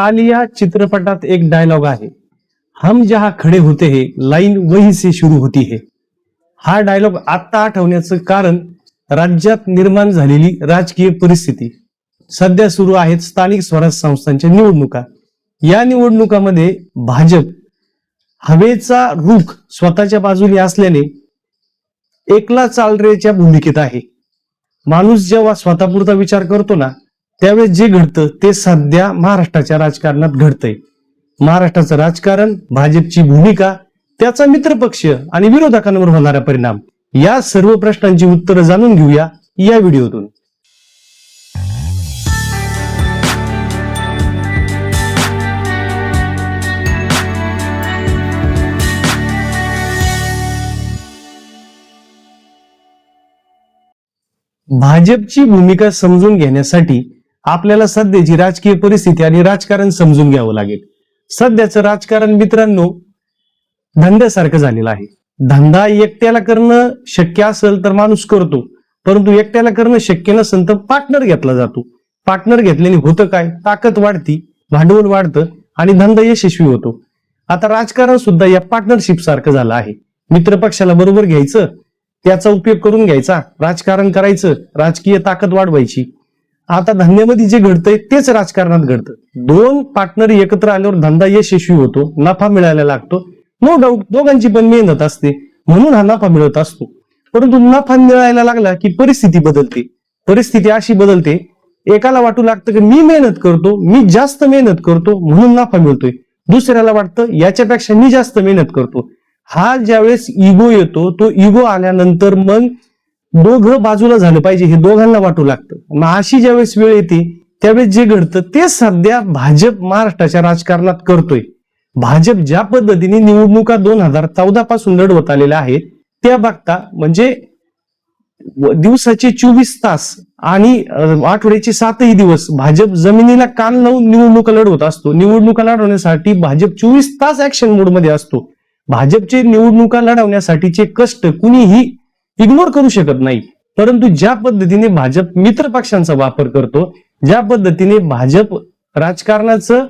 कालिया चित्रपटात एक डायलॉग आहे. हम जहा खडे होते हे लाईन वही से शुरू होती हे. हा डायलॉग आत्ता आठवण्याचं कारण राज्यात निर्माण झालेली राजकीय परिस्थिती. सध्या सुरू आहेत स्थानिक स्वराज संस्थांच्या निवडणुका. या निवडणुकामध्ये भाजप हवेचा रुख स्वतःच्या बाजूने असल्याने एकला चालरेच्या भूमिकेत आहे. माणूस जेव्हा स्वतःपुरता विचार करतो ना त्यावेळेस जे घडतं ते सध्या महाराष्ट्राच्या राजकारणात घडतंय. महाराष्ट्राचं राजकारण भाजपची भूमिका त्याचा मित्रपक्ष आणि विरोधकांवर होणारा परिणाम या सर्व प्रश्नांची उत्तरं जाणून घेऊया या व्हिडिओतून. भाजपची भूमिका समजून घेण्यासाठी आपल्याला सध्याची राजकीय परिस्थिती आणि राजकारण समजून घ्यावं लागेल. सध्याचं राजकारण मित्रांनो धंद्यासारखं झालेलं आहे. धंदा एकट्याला करणं शक्य असेल तर माणूस करतो परंतु एकट्याला करणं शक्य नसेल तर पार्टनर घेतला जातो. पार्टनर घेतल्याने होतं काय? ताकद वाढती भांडवल वाढतं आणि धंदा यशस्वी होतो. आता राजकारण सुद्धा या पार्टनरशिप सारखं झालं आहे. मित्र पक्षाला बरोबर घ्यायचं त्याचा उपयोग करून घ्यायचा राजकारण करायचं राजकीय ताकद वाढवायची. आता धंद्यामध्ये जे घडतंय तेच राजकारणात घडतं. दोन पार्टनर एकत्र आल्यावर धंदा यशस्वी होतो नफा मिळायला लागतो. नो डाऊट दोघांची पण मेहनत असते. म्हणून हा नफा मिळत असतो. परंतु नफा मिळायला लागला की परिस्थिती बदलते. परिस्थिती अशी बदलते एकाला वाटू लागतं की मी मेहनत करतो मी जास्त मेहनत करतो म्हणून नफा मिळतोय. दुसऱ्याला वाटतं याच्यापेक्षा मी जास्त मेहनत करतो. हा ज्यावेळेस इगो येतो तो इगो आल्यानंतर मग दोघं बाजूला झालं पाहिजे हे दोघांना वाटू लागतं. मग अशी ज्यावेळेस वेळ येते त्यावेळेस जे घडतं ते सध्या भाजप महाराष्ट्राच्या राजकारणात करतोय. भाजप ज्या पद्धतीने निवडणुका दोन हजार चौदा पासून लढवत आलेल्या आहेत त्या बघता म्हणजे दिवसाचे चोवीस तास आणि आठवड्याचे सातही दिवस भाजप जमिनीला कान लावून निवडणुका लढवत असतो. निवडणुका लढवण्यासाठी भाजप चोवीस तास ऍक्शन मोडमध्ये असतो. भाजपचे निवडणुका लढवण्यासाठीचे कष्ट कुणीही इग्नोर करू शकत नाही. परंतु ज्या पद्धतीने भाजप मित्र पक्षांचा वापर करतो ज्या पद्धतीने भाजप राजकारणाचं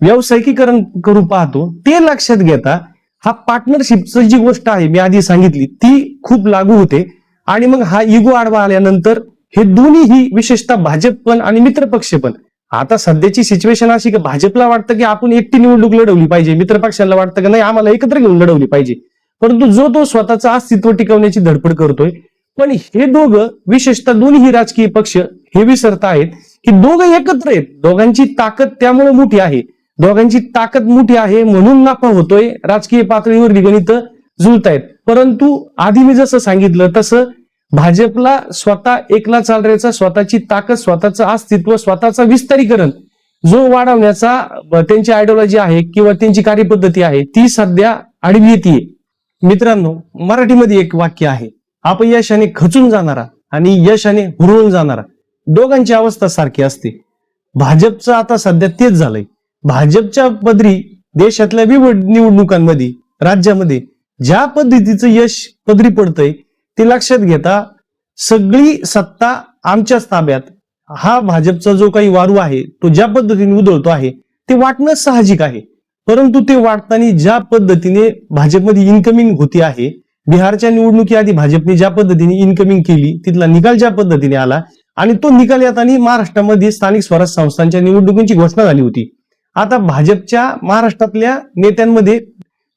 व्यावसायिकीकरण करू पाहतो ते लक्षात घेता हा पार्टनरशिपचं जी गोष्ट आहे मी आधी सांगितली ती खूप लागू होते. आणि मग हा इगो आडवा आल्यानंतर हे दोन्हीही विशेषतः भाजप पण आणि मित्रपक्ष पण. आता सध्याची सिच्युएशन अशी की भाजपला वाटतं की आपण एकटी निवडणूक लढवली पाहिजे मित्रपक्षाला वाटतं की नाही आम्हाला एकत्र घेऊन लढवली पाहिजे. परंतु जो तो स्वतःचं अस्तित्व टिकवण्याची धडपड करतोय पण हे दोघं विशेषतः दोन्ही राजकीय पक्ष हे विसरत आहेत की दोघं एकत्र आहेत. दोघांची ताकद त्यामुळे मोठी आहे. दोघांची ताकद मोठी आहे म्हणून नफा होतोय. राजकीय पातळीवर गणित जुळतायत परंतु आधी मी जसं सांगितलं तसं भाजपला स्वतः एकला चालण्याचा स्वतःची ताकद स्वतःचं अस्तित्व स्वतःचा विस्तारीकरण जो वाढवण्याचा त्यांची आयडिओलॉजी आहे किंवा त्यांची कार्यपद्धती आहे ती सध्या आडवी येते मित्रांनो मराठीमध्ये एक वाक्य आहे आपण यशाने खचून जाणारा आणि यशाने हुरळून जाणारा. दोघांची अवस्था सारखी असते. भाजपचं आता सध्या तेच झालंय. भाजपच्या पदरी देशातल्या विविध निवडणुकांमध्ये राज्यामध्ये ज्या पद्धतीचं यश पदरी पडतंय ते लक्षात घेता सगळी सत्ता आमच्याच ताब्यात. हा भाजपचा जो काही वारू आहे तो ज्या पद्धतीने उधळतो आहे ते वाटणं साहजिक आहे. परंतु ते वाटताना ज्या पद्धतीने भाजपमध्ये इन्कमिंग होती आहे बिहारच्या निवडणुकीआधी भाजपने ज्या पद्धतीने इन्कमिंग केली तिथला निकाल ज्या पद्धतीने आला आणि तो निकाल येताना महाराष्ट्रामध्ये स्थानिक स्वराज संस्थांच्या निवडणुकीची घोषणा झाली होती. आता भाजपच्या महाराष्ट्रातल्या नेत्यांमध्ये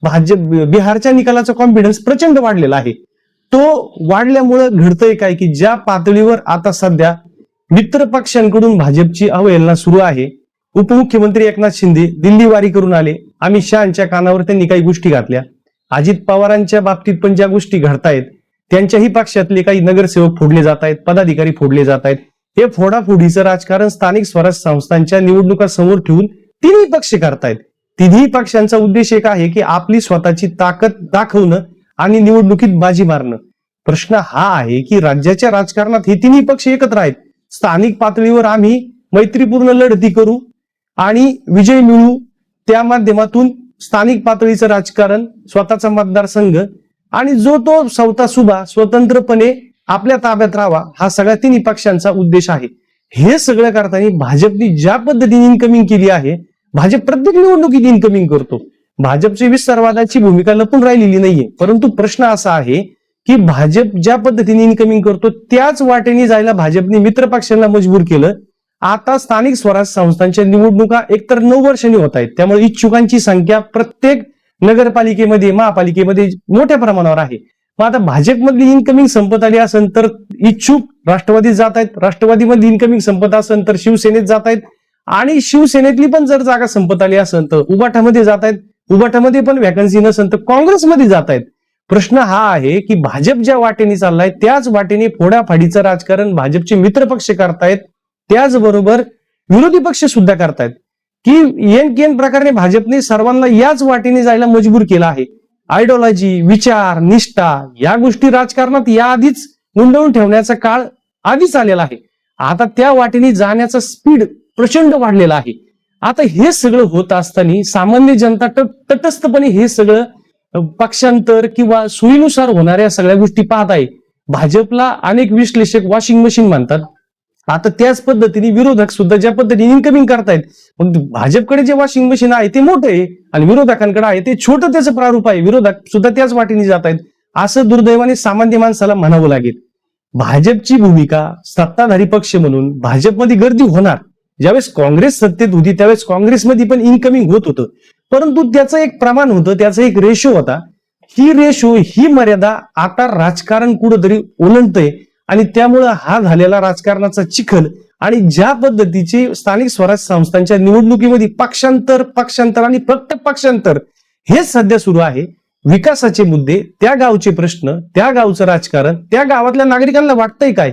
भाजप बिहारच्या निकालाचा कॉन्फिडन्स प्रचंड वाढलेला आहे. तो वाढल्यामुळं घडतंय काय की ज्या पातळीवर आता सध्या मित्र पक्षांकडून भाजपची अवहेलना सुरू आहे उपमुख्यमंत्री एकनाथ शिंदे दिल्ली वारी करून आले. अमित शहाच्या कानावर त्यांनी काही गोष्टी घातल्या. अजित पवारांच्या बाबतीत पण ज्या गोष्टी घडतायत त्यांच्याही पक्षातले काही नगरसेवक फोडले जात आहेत पदाधिकारी फोडले जात आहेत हे फोडाफोडीचं राजकारण स्थानिक स्वराज्य संस्थांच्या निवडणुका समोर ठेवून तिन्ही पक्ष करतायत. तिन्ही पक्षांचा उद्देश एक आहे की आपली स्वतःची ताकद दाखवणं आणि निवडणुकीत बाजी मारणं. प्रश्न हा आहे की राज्याच्या राजकारणात हे तिन्ही पक्ष एकत्र आहेत. स्थानिक पातळीवर आम्ही मैत्रीपूर्ण लढती करू आणि विजय मिळू त्या माध्यमातून स्थानिक पातळीचं राजकारण स्वतःचा मतदारसंघ आणि जो तो सवता सुभा स्वतंत्रपणे आपल्या ताब्यात राहावा हा सगळ्या तिन्ही पक्षांचा उद्देश आहे. हे सगळं करताना भाजपने ज्या पद्धतीने इन्कमिंग केली आहे भाजप प्रत्येक निवडणुकीत इन्कमिंग करतो. भाजपची विस्तारवादाची भूमिका लपून राहिलेली नाहीये. परंतु प्रश्न असा आहे की भाजप ज्या पद्धतीने इन्कमिंग करतो त्याच वाटेने जायला भाजपने मित्र पक्षांना मजबूर केलं आता स्थानिक स्वराज संस्थांच्या निवडणुका एकतर नऊ वर्षांनी होत आहेत. त्यामुळे इच्छुकांची संख्या प्रत्येक नगरपालिकेमध्ये महापालिकेमध्ये मोठ्या प्रमाणावर आहे. मग आता भाजपमधली इन्कमिंग संपत आली असेल तर इच्छुक राष्ट्रवादीत जात आहेत. राष्ट्रवादीमधली इन्कमिंग संपत असेल तर शिवसेनेत जात आहेत. आणि शिवसेनेतली पण जर जागा संपत आली असेल तर उबाठामध्ये जात आहेत. उबाठामध्ये पण व्हॅकन्सी नसेल तर काँग्रेसमध्ये जात आहेत. प्रश्न हा आहे की भाजप ज्या वाटेने चाललाय त्याच वाटेने फोडाफाडीचं राजकारण भाजपचे मित्रपक्ष करतायत. त्याचबरोबर विरोधी पक्ष सुद्धा करतायत की येन केन प्रकारे भाजपने सर्वांना याच वाटेने जायला मजबूर केला आहे. आयडिओलॉजी विचार निष्ठा या गोष्टी राजकारणात याआधीच गुंडवून ठेवण्याचा काळ आधीच आलेला आहे. आता त्या वाटेने जाण्याचा स्पीड प्रचंड वाढलेला आहे. आता हे सगळं होत असताना सामान्य जनता तटस्थपणे हे सगळं पक्षांतर किंवा सोयीनुसार होणाऱ्या सगळ्या गोष्टी पाहत आहे. भाजपला अनेक विश्लेषक वॉशिंग मशीन म्हणतात. आता त्याच पद्धतीने विरोधक सुद्धा ज्या पद्धतीने इन्कमिंग करतायत मग भाजपकडे जे वॉशिंग मशीन आहे ते मोठं आहे आणि विरोधकांकडे आहे ते छोटं त्याचं प्रारूप आहे. विरोधक सुद्धा त्याच वाटेने जात आहेत असं दुर्दैवाने सामान्य माणसाला म्हणावं लागेल. भाजपची भूमिका सत्ताधारी पक्ष म्हणून भाजपमध्ये गर्दी होणार. ज्यावेळेस काँग्रेस सत्तेत होती त्यावेळेस काँग्रेसमध्ये पण इन्कमिंग होत होतं. परंतु त्याचं एक प्रमाण होतं त्याचा एक रेशो होता. ही रेशो ही मर्यादा आता राजकारण कुठंतरी ओलंडतंय. आणि त्यामुळं हा झालेला राजकारणाचा चिखल आणि ज्या पद्धतीची स्थानिक स्वराज संस्थांच्या निवडणुकीमध्ये पक्षांतर पक्षांतर आणि फक्त पक्षांतर हेच सध्या सुरू आहे. विकासाचे मुद्दे त्या गावचे प्रश्न त्या गावचं राजकारण त्या गावातल्या नागरिकांना वाटतंय काय?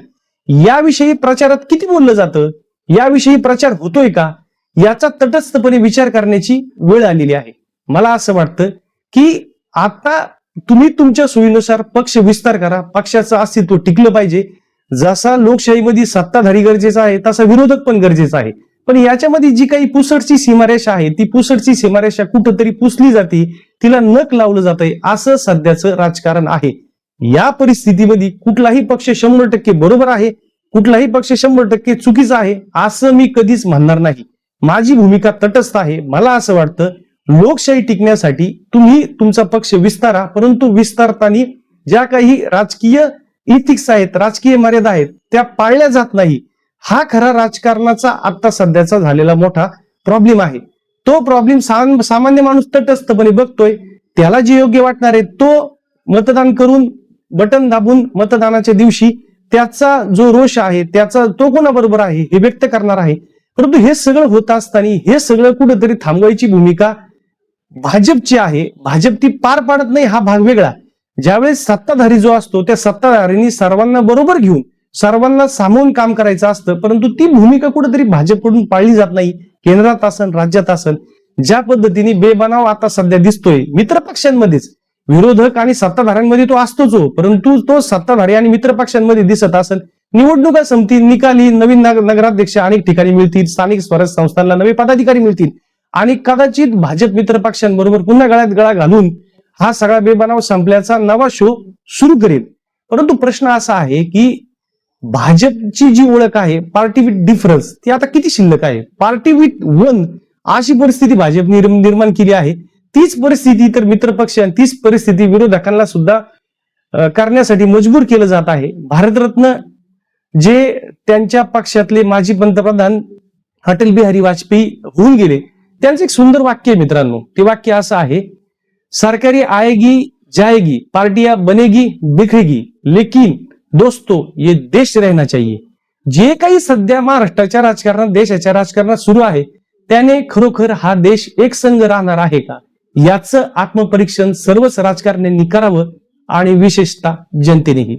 याविषयी प्रचारात किती बोललं जातं? याविषयी प्रचार होतोय का? याचा तटस्थपणे विचार करण्याची वेळ आलेली आहे. मला असं वाटतं की आता तुम्ही तुमच्या सोयीनुसार पक्ष विस्तार करा. पक्षाचं अस्तित्व टिकलं पाहिजे. जसा लोकशाहीमध्ये सत्ताधारी गरजेचा आहे तसा विरोधक पण गरजेचा आहे. पण याच्यामध्ये जी काही पुसटची सीमारेषा आहे ती पुसटची सीमारेषा कुठंतरी पुसली जाते तिला नक लावलं जातंय असं सध्याचं राजकारण आहे. या परिस्थितीमध्ये कुठलाही पक्ष शंभर टक्के बरोबर आहे कुठलाही पक्ष शंभर टक्के चुकीचा आहे असं मी कधीच म्हणणार नाही. माझी भूमिका तटस्थ आहे. मला असं वाटतं लोकशाही टिकण्यासाठी तुम्ही तुमचा पक्ष विस्तारा परंतु विस्तारताना ज्या काही राजकीय इथिक्स आहेत राजकीय मर्यादा आहेत त्या पाळल्या जात नाही. हा खरा राजकारणाचा आता सध्याचा झालेला मोठा प्रॉब्लेम आहे. तो प्रॉब्लेम सामान्य माणूस तटस्थपणे बघतोय. त्याला जे योग्य वाटणार आहे तो मतदान करून बटन दाबून मतदानाच्या दिवशी त्याचा जो रोष आहे त्याचा तो कोणाबरोबर आहे हे व्यक्त करणार आहे. परंतु हे सगळं होत असताना हे सगळं कुठेतरी थांबवायची भूमिका भाजपची आहे भाजप ती पार पाडत नाही हा भाग वेगळा. ज्यावेळेस सत्ताधारी जो असतो त्या सत्ताधारींनी सर्वांना बरोबर घेऊन सर्वांना सामावून काम करायचं असतं परंतु ती भूमिका कुठेतरी भाजपकडून पाळली जात नाही केंद्रात असन राज्यात असन. ज्या पद्धतीने बेबनाव आता सध्या दिसतोय मित्र पक्षांमध्येच. विरोधक आणि सत्ताधाऱ्यांमध्ये तो असतोच हो परंतु तो सत्ताधारी आणि मित्र पक्षांमध्ये दिसत असेल निवडणुका संपतील निकाली नवीन नगराध्यक्ष अनेक ठिकाणी मिळतील स्थानिक स्वराज संस्थांना नवे पदाधिकारी मिळतील. आणि कदाचित भाजप मित्र पक्षांबरोबर पुन्हा गळ्यात गळा घालून हा सगळा बेबनाव संपल्याचा नवा शो सुरू करेल. परंतु प्रश्न असा आहे की भाजपची जी ओळख आहे पार्टी विथ डिफरन्स ती आता किती शिल्लक आहे? पार्टी विथ वन अशी परिस्थिती भाजप निर्माण केली आहे. तीच परिस्थिती तर मित्रपक्ष आणि तीच परिस्थिती विरोधकांना सुद्धा करण्यासाठी मजबूर केलं जात आहे. भारतरत्न जे त्यांच्या पक्षातले माजी पंतप्रधान अटल बिहारी वाजपेयी होऊन गेले त्यांचं एक सुंदर वाक्य आहे मित्रांनो. ते वाक्य असं आहे सरकारी आएगी जाएगी पार्टिया बनेगी बिखरेगी लेकिन दोस्तो ये देश रहना चाहिए. जे काही सध्या महाराष्ट्राच्या राजकारणात देशाच्या राजकारणात सुरू आहे त्याने खरोखर हा देश एकसंघ राहणार आहे का? याचं आत्मपरीक्षण सर्वच राजकारण्यांनी करावं आणि विशेषतः जनतेनेही.